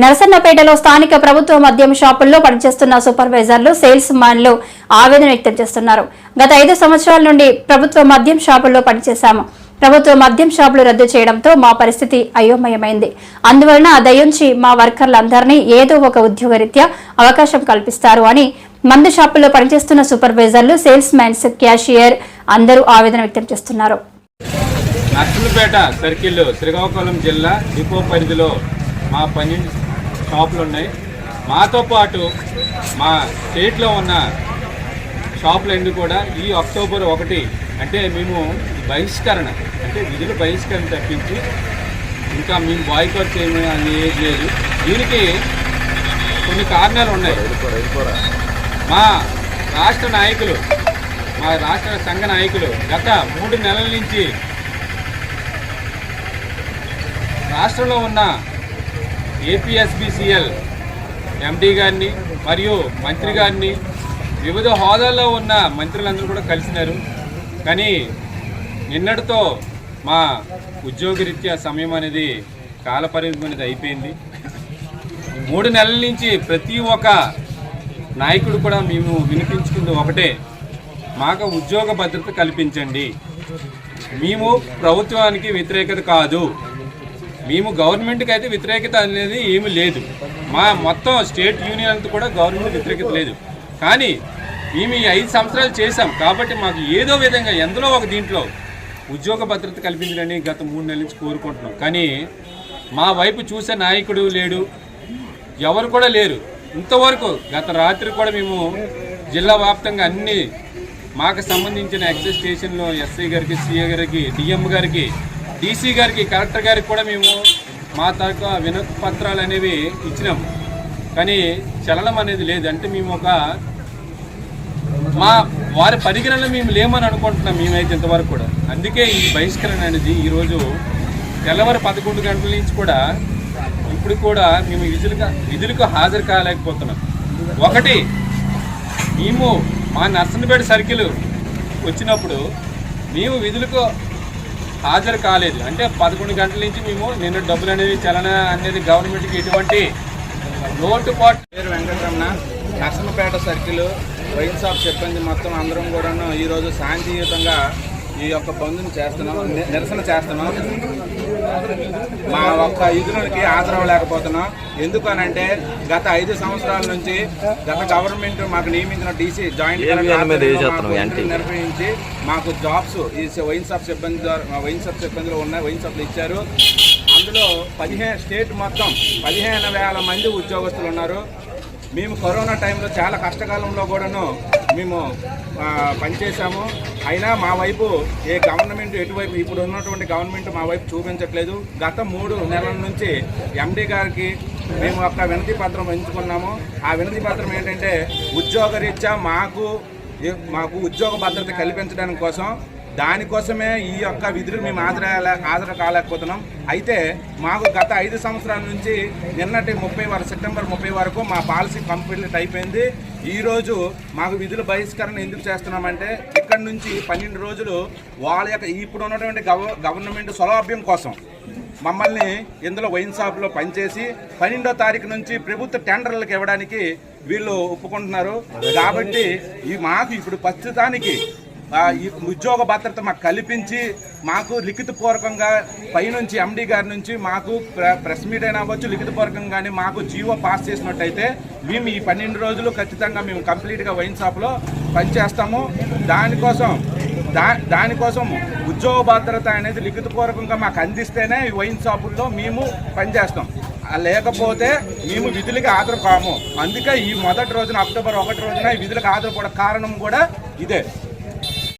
నరసన్నపేటలో స్థానిక ప్రభుత్వ మద్యం షాపుల్లో పనిచేస్తున్న సూపర్వైజర్లు సేల్స్ మ్యాన్లు ఆవేదన వ్యక్తం చేస్తున్నారు. గత ఐదు సంవత్సరాల నుండి ప్రభుత్వ మద్యం షాపుల్లో పనిచేశాము. ప్రభుత్వ మద్యం షాపులు రద్దు చేయడంతో మా పరిస్థితి అయోమయమైంది. అందువలన దయించి మా వర్కర్లందరినీ ఏదో ఒక ఉద్యోగరీత్యా అవకాశం కల్పిస్తారు అని మందు షాపుల్లో పనిచేస్తున్న సూపర్వైజర్లు సేల్స్ మ్యాన్స్ క్యాషియర్ అందరూ ఆవేదన వ్యక్తం చేస్తున్నారు. నర్సులపేట సర్కిల్ శ్రీకాకుళం జిల్లా డిపో పరిధిలో మా పన్నెండు షాపులు ఉన్నాయి. మాతో పాటు మా స్టేట్లో ఉన్న షాపులన్నీ కూడా ఈ అక్టోబర్ ఒకటి అంటే మేము బహిష్కరణ అంటే విధులు బహిష్కరణ తప్పించి ఇంకా మేము బాయ్కౌట్ చేయమని అనేది లేదు. దీనికి కొన్ని కారణాలు ఉన్నాయి. మా రాష్ట్ర నాయకులు మా రాష్ట్ర సంఘ నాయకులు గత మూడు నెలల నుంచి రాష్ట్రంలో ఉన్న ఏపీఎస్బిసిఎల్ ఎండీ గారిని మరియు మంత్రి గారిని వివిధ హోదాల్లో ఉన్న మంత్రులందరూ కూడా కలిసినారు. కానీ నిన్నటితో మా ఉద్యోగరీత్యా సమయం అనేది కాలపరిమితి అనేది అయిపోయింది. మూడు నెలల నుంచి ప్రతి ఒక్క నాయకుడు కూడా మేము వినిపించుకుంది ఒకటే మాకు ఉద్యోగ భద్రత కల్పించండి. మేము ప్రభుత్వానికి వ్యతిరేకత కాదు. మేము గవర్నమెంట్కి అయితే వ్యతిరేకత అనేది ఏమీ లేదు. మా మొత్తం స్టేట్ యూనియన్ అంతా కూడా గవర్నమెంట్ వ్యతిరేకత లేదు. కానీ మేము ఈ ఐదు సంవత్సరాలు చేశాం. కాబట్టి మాకు ఏదో విధంగా ఎందులో ఒక దీంట్లో ఉద్యోగ భద్రత కల్పించాలని గత మూడు నెలల నుంచి కోరుకుంటున్నాం. కానీ మా వైపు చూసే నాయకుడు లేడు. ఎవరు కూడా లేరు. ఇంతవరకు గత రాత్రి కూడా మేము జిల్లా వ్యాప్తంగా అన్ని మాకు సంబంధించిన ఎక్సైజ్ స్టేషన్లో ఎస్ఐ గారికి సిఏ గారికి డిఎం గారికి డీసీ గారికి కలెక్టర్ గారికి కూడా మేము మా తరఫు వినతి పత్రాలు అనేవి ఇచ్చినాము కానీ చలనం అనేది లేదు. అంటే మేము ఒక మా వారి పరిగణనలో మేము లేమని అనుకుంటున్నాం మేమైతే ఇంతవరకు కూడా. అందుకే ఈ బహిష్కరణ అనేది ఈరోజు తెల్లవారు పదకొండు గంటల నుంచి కూడా ఇప్పుడు కూడా మేము విధులుగా విధులకు హాజరు కాలేకపోతున్నాం. ఒకటి మేము మా నర్సనపేట సర్కిల్ వచ్చినప్పుడు మేము విధులకు హాజరు కాలేదు. అంటే పదకొండు గంటల నుంచి మేము నిన్న డబ్బులు అనేది చలన అనేది గవర్నమెంట్కి ఎటువంటి లోటుపాటు పేరు Venkataramana. Narsampet circle. Wine shop సిబ్బంది మొత్తం అందరం కూడాను ఈరోజు శాంతియుతంగా ఈ యొక్క బంధుని చేస్తున్నాం. నిరసన చేస్తున్నాం. మా ఒక్క ఇదులకి హాజరవ్వలేకపోతున్నాం ఎందుకనంటే గత ఐదు సంవత్సరాల నుంచి గత గవర్నమెంట్ మాకు నియమించిన డీసీ జాయింట్ నిర్వహించి మాకు జాబ్స్ ఈ వైన్ షాప్ సిబ్బంది ద్వారా వైన్ షాప్ సిబ్బందిలో ఉన్న వైన్ షాప్లు ఇచ్చారు. అందులో పదిహేను స్టేట్ మొత్తం పదిహేను వేల మంది ఉద్యోగస్తులు ఉన్నారు. మేము కరోనా టైంలో చాలా కష్టకాలంలో కూడాను మేము పనిచేశాము. అయినా మా వైపు ఏ గవర్నమెంట్ ఎటువైపు ఇప్పుడు ఉన్నటువంటి గవర్నమెంట్ మా వైపు చూపించట్లేదు. గత మూడు నెలల నుంచి ఎండీ గారికి మేము ఒక వినతి పత్రం ఎంచుకున్నాము. ఆ వినతి పత్రం ఏంటంటే ఉద్యోగరీత్యా మాకు మాకు ఉద్యోగ భద్రత కల్పించడానికి కోసం దానికోసమే ఈ యొక్క విధులు మేము హాజరయ్యలే హాజరు కాలేకపోతున్నాం. అయితే మాకు గత ఐదు సంవత్సరాల నుంచి నిన్నటి ముప్పై వరకు సెప్టెంబర్ ముప్పై వరకు మా పాలసీ కంప్లీట్ అయిపోయింది. ఈరోజు మాకు విధుల బహిష్కరణ ఎందుకు చేస్తున్నామంటే ఇక్కడ నుంచి పన్నెండు రోజులు వాళ్ళ యొక్క ఇప్పుడు ఉన్నటువంటి గవ గవర్నమెంట్ సౌలభ్యం కోసం మమ్మల్ని ఇందులో వైన్ షాప్లో పనిచేసి పన్నెండో తారీఖు నుంచి ప్రభుత్వ టెండర్లకు ఇవ్వడానికి వీళ్ళు ఒప్పుకుంటున్నారు. కాబట్టి ఈ మాకు ఇప్పుడు ప్రస్తుతానికి ఉద్యోగ భద్రత మాకు కల్పించి మాకు లిఖితపూర్వకంగా పైనుంచి ఎండీ గారి నుంచి మాకు ప్ర- ప్రెస్ మీట్ అయినా అవ్వచ్చు లిఖితపూర్వకంగా కానీ మాకు జీవో పాస్ చేసినట్టయితే మేము ఈ పన్నెండు రోజులు ఖచ్చితంగా మేము కంప్లీట్గా వైన్ షాప్లో పనిచేస్తాము. దానికోసం దా దానికోసం ఉద్యోగ భద్రత అనేది లిఖితపూర్వకంగా మాకు అందిస్తేనే ఈ వైన్ షాపుల్లో మేము పనిచేస్తాం. లేకపోతే మేము విధులకి హాజరు కాము అందుకే ఈ మొదటి రోజున అక్టోబర్ ఒకటి రోజున ఈ విధులకు ఆదరపడ కారణం కూడా ఇదే.